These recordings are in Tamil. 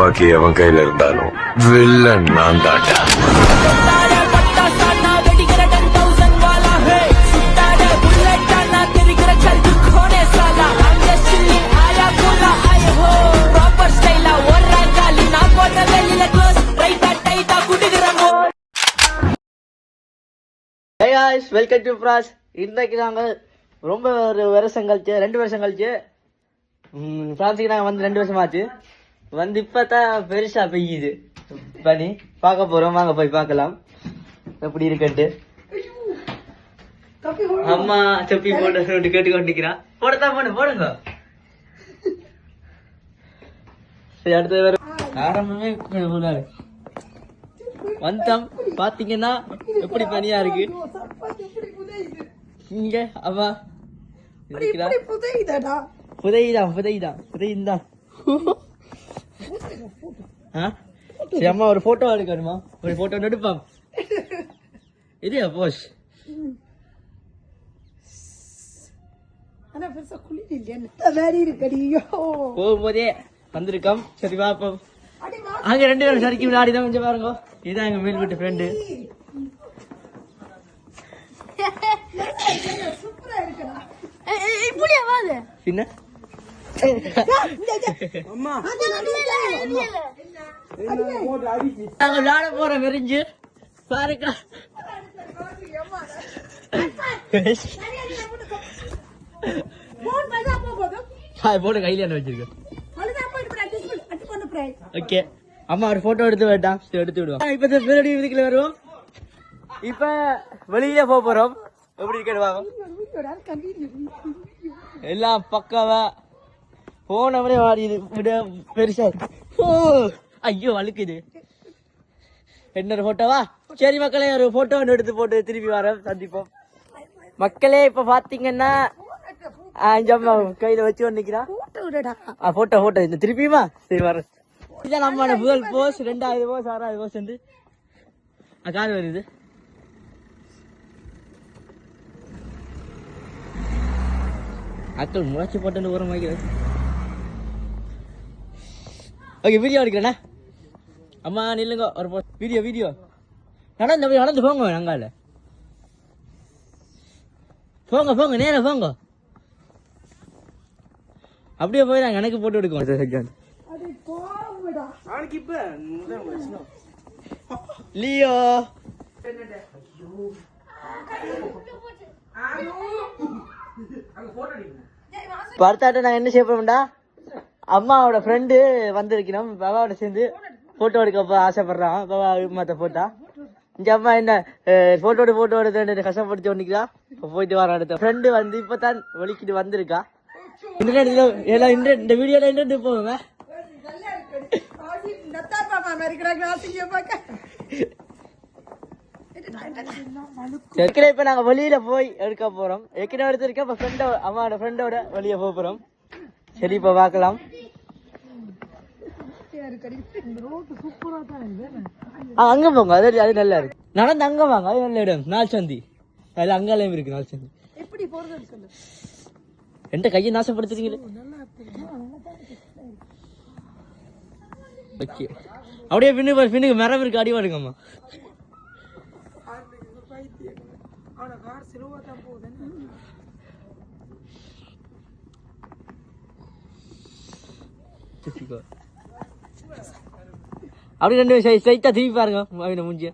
துப்பாக்கி அவன் கையில இருந்தாலும் வில்லன் நான் தாண்டா. சுத்தாட பட்டா சானா வெடிக்கிற 10000 வாலா ஹே சுத்தாட புல்லட் ஆனா தெரிக்கிற கல்வி கோனே சாலா I'm just chilling ஆயா காலி வெல்கம் டு ஃப்ராஸ் இன்றைக்கு நாங்கள் ரொம்ப ஒரு வருஷம் கழிச்சு ரெண்டு வருஷம் கழிச்சு ம், பிரான்ஸுக்கு நாங்கள் வந்து ரெண்டு வருஷம் ஆச்சு வந்து இப்போ தான் பெருசாக பெய்யுது. பனி பார்க்க போகிறோம் வாங்க போய் பார்க்கலாம். எப்படி இருக்குன்ட்டு. அம்மா செப்பி போட்டு சொல்லிட்டு கேட்டு கொண்டிருக்கிறா. போடத்தான் போடு போடுங்க. சரி அடுத்தது வேற. ஆரம்பமே வந்தோம் பாத்தீங்கன்னா எப்படி பனியா இருக்கு? இங்க அவா. புதையுதான் புதையுதான் ஆ? சரி அம்மா ஒரு போட்டோ எடுக்கணுமா ஒரு போட்டோ எடுப்பாம் இது போஸ் போகும்போதே வந்திருக்கோம். சரி பாப்போம் அங்க ரெண்டு பேரும் சரிக்கு விளையாடி தான் கொஞ்சம் பாருங்க. இதுதான் எங்க மேல் வீட்டு ஃப்ரெண்டு பின்ன? நாங்க விளையாட போறோம் விரிஞ்சு பாருங்க போட்டு கையில என்ன வச்சிருக்கேன் ஓகே. அம்மா ஒரு போட்டோ எடுத்து வேண்டாம் எடுத்து விடுவோம் இப்ப இந்த பேரடி இதுக்குள்ள வருவோம். இப்ப வெளியில போக போறோம். எப்படி இருக்கேன் எல்லாம் பக்காவா. போனவனே வாடிது விட பெருசா. ஓ ஐயோ அழுக்குது. என்ன போட்டோவா சரி மக்களே ஒரு போட்டோ ஒன்று எடுத்து போட்டு திருப்பி வரோம் சந்திப்போம். மக்களே இப்ப பாத்தீங்கன்னா அம்மா கையில வச்சு ஆ போட்டோ போட்டோ இந்த திருப்பியுமா? சரி வரேன் இதான் நம்மளோட முதல் போஸ் ரெண்டாவது போஸ் ஆறாவது போஸ் வந்து கார் வருது. அக்கள் முளைச்சி போட்டு உரம் வைக்கிறேன் ஓகே வீடியோ எடுக்கிறேண்ணா அம்மா நில்லுங்க ஒரு போ வீடியோ வீடியோ நடந்து நடந்து போங்க நாங்கால போங்க போங்க நேரா போங்க. அப்படியே போய் நான் எனக்கு போட்டு எடுக்குவோம். லியோ. பர்த்தாட்ட நாங்க என்ன செய்ய போறோம்டா? அம்மாவோட ஃப்ரெண்டு வந்திருக்கிறோம் பாபாவோட சேர்ந்து ஃபோட்டோ எடுக்க போ- ஆசைப்படுறான். பாபா மத்த போட்டா. இங்க அம்மா என்ன போட்டோ எடு போட்டோ எடுத்து கஷ்டப்படுத்தி ஒன்னிக்கிறா இப்ப போயிட்டு வர அடுத்த. ஃப்ரெண்டு வந்து இப்பதான் ஒலிக்கிட்டு வந்திருக்கா. இன்டர்நெட்ல எல்லாம் இன்டர்நெட் இந்த வீடியோல இன்டர்நெட் போகுங்க. ஏற்கனவே இப்ப நாங்க வெளியில போய் எடுக்க போறோம். ஏற்கனவே எடுத்திருக்கேன் இப்ப ஃப்ரெண்டோ அம்மாவோட ஃப்ரெண்டோட வெளியே போக போறோம். சரி இப்ப பார்க்கலாம். அங்க போங்க அது அது நல்லா இருக்கு நடந்து அங்க வாங்க அது நல்ல இடம். நாள் சந்தி அதுல அங்காலயம் இருக்கு நாள் சந்தி எந்த கையை நாசப்படுத்துறீங்களே. ஓகே அப்படியே பின்னு பின்னுக்கு மரம் இருக்கு அடி பாருங்கம்மா சுத்திக்கோ. அப்படி ரெண்டு ஸ்ட்ரைட்டா திருப்பி பாருங்க. அவன மூஞ்சிய.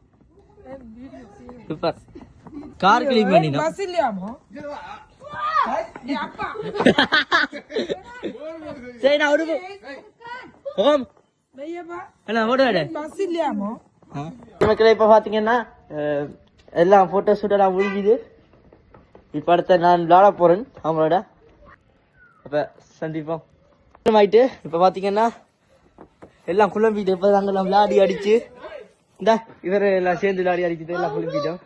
சூப்பர் கார் கிளீன் பண்ணினா சரி நான் ஒரு ஓம். என்ன ஓடு மக்களே இப்ப பாத்தீங்கன்னா அஹ், எல்லாம் போட்டோ ஷூட் எல்லாம் முடிஞ்சுது இப்ப அடுத்த நான் விளாட போறேன். அவங்களோட. அப்ப சந்திப்போம். ஆயிட்டு இப்ப பாத்தீங்கன்னா எல்லாம் குழம்பிட்டு இப்ப நாங்க விளையாடி அடிச்சு. இந்த இவர் எல்லாம் சேர்ந்து விளையாடி அடிச்சுட்டு எல்லாம் குழம்பிட்டோம்.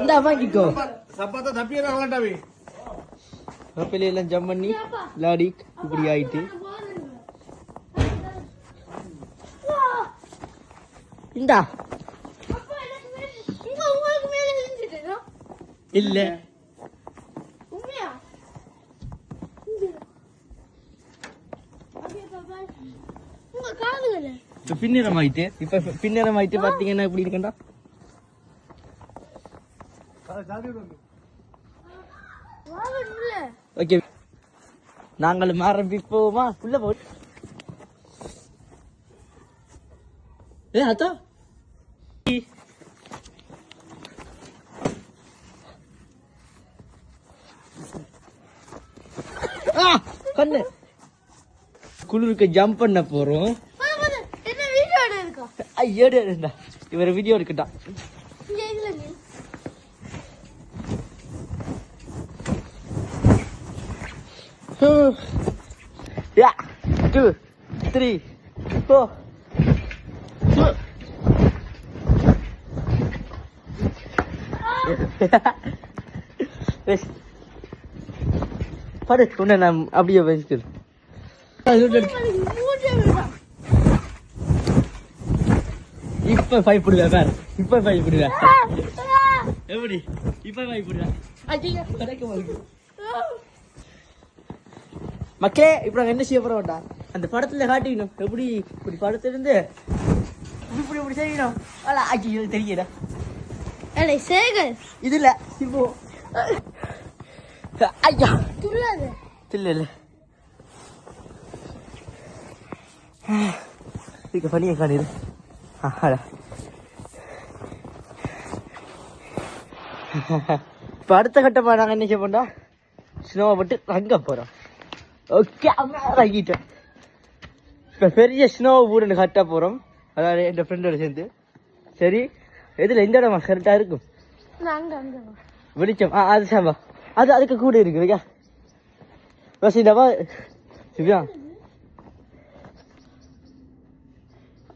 இந்த வாங்கிக்கோ. கப்பல எல்லாம் ஜம் பண்ணி விளையாடி இப்படி ஆயிட்டு. இந்தா. இல்ல. பின்னிறம் ஆயிட்டு இப்ப பின்னிறம் ஆயிட்டு பாத்தீங்கன்னா எப்படி இருக்கண்டா? ஓகே. நாங்கள் ஆரம்பிப்போமா? உள்ள போ. ஏ அத்தா. கண்ணு குளிருக்கு ஜம்ப் பண்ண போறோம். பாரு, பாரு, என்ன வீடியோ இருக்கா ஐயோ டேய், இவர் வீடியோ எடுக்கட்டா இங்க இதுல நீ Yeah, two, பாரு உன்னை நான் அப்படியே விடா இப்ப பயப்படுவேன் பாரு. இப்ப பயப்படுவேன் எப்படி? இப்ப கிடைக்க மாட்டேங்குது மக்களே இப்ப நாங்க என்ன செய்ய போறோம்டா அந்த படத்துல காட்டிக்கணும். எப்படி? இப்படி படத்துல இருந்து இப்படி இப்படி செய்யணும். ஐயோ தெரியல. சேகர். இது இல்ல இப்போ. ஐயா. இதுக்கு பண்ணிய காணிடு ஆடா இப்ப அடுத்த கட்டமா நாங்க என்ன செய்ய போறோம்டா? ஸ்னோவை விட்டு தங்க போறோம். ஓகே இப்ப பெரிய ஸ்னோ வீடு கட்ட போறோம். அதாவது என் ஃப்ரெண்டோட சேர்ந்து. சரி எதுல? எந்த இடமா? கரெக்டா இருக்கும். அங்க அங்க. வெளிச்சம். ஆ அது சாம்பா. அது அதுக்கு கூட இருக்கு வைக்கா வசீதாவா சிவியா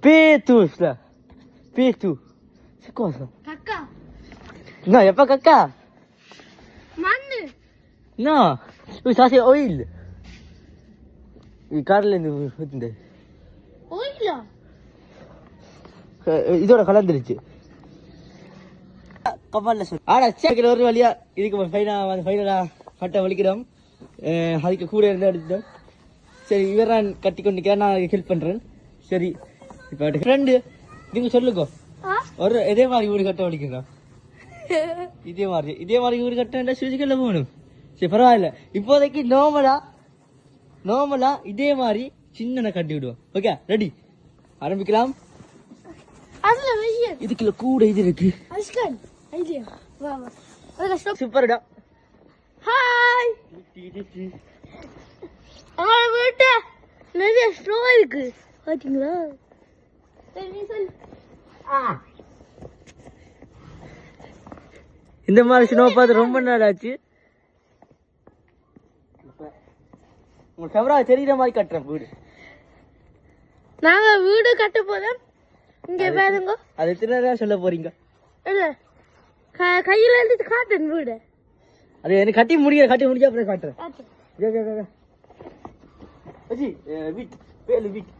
பேத்து ஸ்ல பேத்து சிக்கோசா கக்கா நா எப்ப கக்கா மண்ணு நா இது சாசி ஆயில் இது கார்ல இருந்து ஊத்துந்து ஓய்லா இதோட கலந்துருச்சு கப்பல்ல சொல் ஆனா சேர்க்கிற ஒரு வழியா இதுக்கு ஃபைனா ஃபைனலா கட்ட வலிக்கிறோம் அஹ் அதுக்கு கூட இருந்து எடுத்துட்டோம். சரி இவரான் கட்டி கொண்டு நான் ஹெல்ப் பண்றேன். சரி இப்போ ஃப்ரெண்டு நீங்க சொல்லுங்க. ஒரு இதே மாதிரி வீடு கட்ட வலிக்கிறோம் இதே மாதிரி இதே மாதிரி வீடு கட்ட சுவிச்சுக்கல்ல போகணும். சரி பரவாயில்ல. இப்போதைக்கு நார்மலா நார்மலா இதே மாதிரி சின்ன கட்டி விடுவோம். ஓகே ரெடி ஆரம்பிக்கலாம். இதுக்குள்ள கூட இது இருக்கு. சூப்பர்டா ஹாய் அவள வீட்ட நிறைய ஸ்னோ இருக்கு. பாத்தீங்களா? சரி நீ சொல்லு. இந்த மாதிரி சினிமா பார்த்து ரொம்ப நாள் ஆச்சு. உங்க கேமரா தெரியுற மாதிரி கட்டுறேன் வீடு. நாங்க வீடு கட்ட போறோம். இங்க பாருங்க. அது எத்தனை சொல்ல போறீங்க? இல்ல க- கையில எடுத்து காட்டுன் வீடு. அது எனக்கு கட்டி முடியல கட்டி முடிஞ்சா அப்புறம் காட்டுறேன். காட்டு. K, K, K, K. அஜி வீட் வேலு வீட்.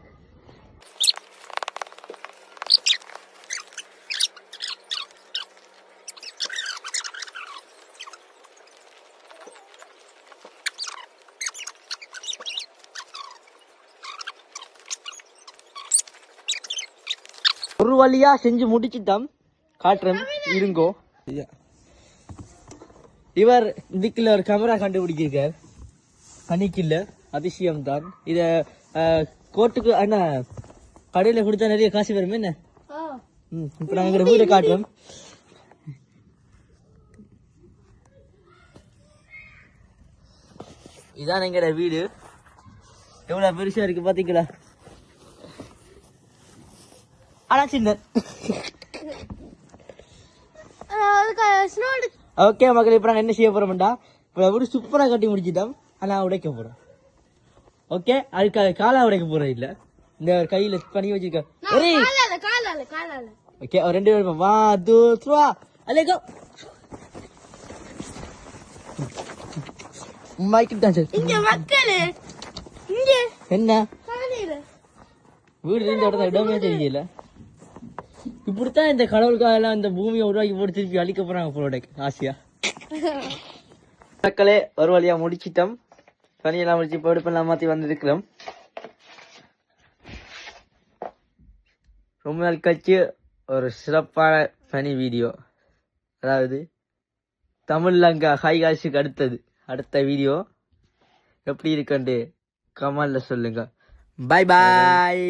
ஒரு வழியா செஞ்சு முடிச்சுட்டோம். காட்டுறேன் இருங்கோ. இவர் இதுக்குள்ள ஒரு கேமரா கண்டுபிடிச்சிருக்கார். கணிக்கில்ல அதிசயம் தான் இத கோர்ட்டுக்கு என்ன கடையில கொடுத்தா நிறைய காசு வருமே என்ன? ம், இப்ப நாங்க எங்க வீடை காட்டுறோம். இதான் எங்கட வீடு. எவ்வளவு பெருசா இருக்கு பாத்தீங்களா? ஆனா சின்ன. ஓகே மக்கள் இப்போ நாங்கள் என்ன செய்ய போறோம்டா? இப்போ வீடு சூப்பரா கட்டி முடிச்சிட்டோம். ஆனா உடைக்க போறோம். ஓகே அதுக்கு காலா உடைக்க போறது இல்ல? இந்த கையில பண்ணி வச்சிருக்க ஒரே காலால காலால காலால. ஓகே ரெண்டு பேரும் வா டூ த்ரீ அலே கோ மைக் டான்ஸ் இங்க மக்களே இங்க. என்ன? வீடு இருந்த இடமே தெரியல இப்படித்தான் இந்த கடவுளுக்காக எல்லாம் இந்த பூமியை உருவாக்கி போட்டு திருப்பி அழிக்க போறாங்க போலோட ஆசையா. மக்களே ஒரு வழியா முடிச்சிட்டோம். பனியெல்லாம் முடிச்சு படுப்பெல்லாம் மாத்தி வந்திருக்கிறோம். ரொம்ப நாள் கழிச்சு ஒரு சிறப்பான பனி வீடியோ அதாவது தமிழ் ஹை ஹைகாஷுக்கு அடுத்தது. அடுத்த வீடியோ எப்படி இருக்குன்ட்டு கமெண்ட்ல சொல்லுங்க. பாய் பாய்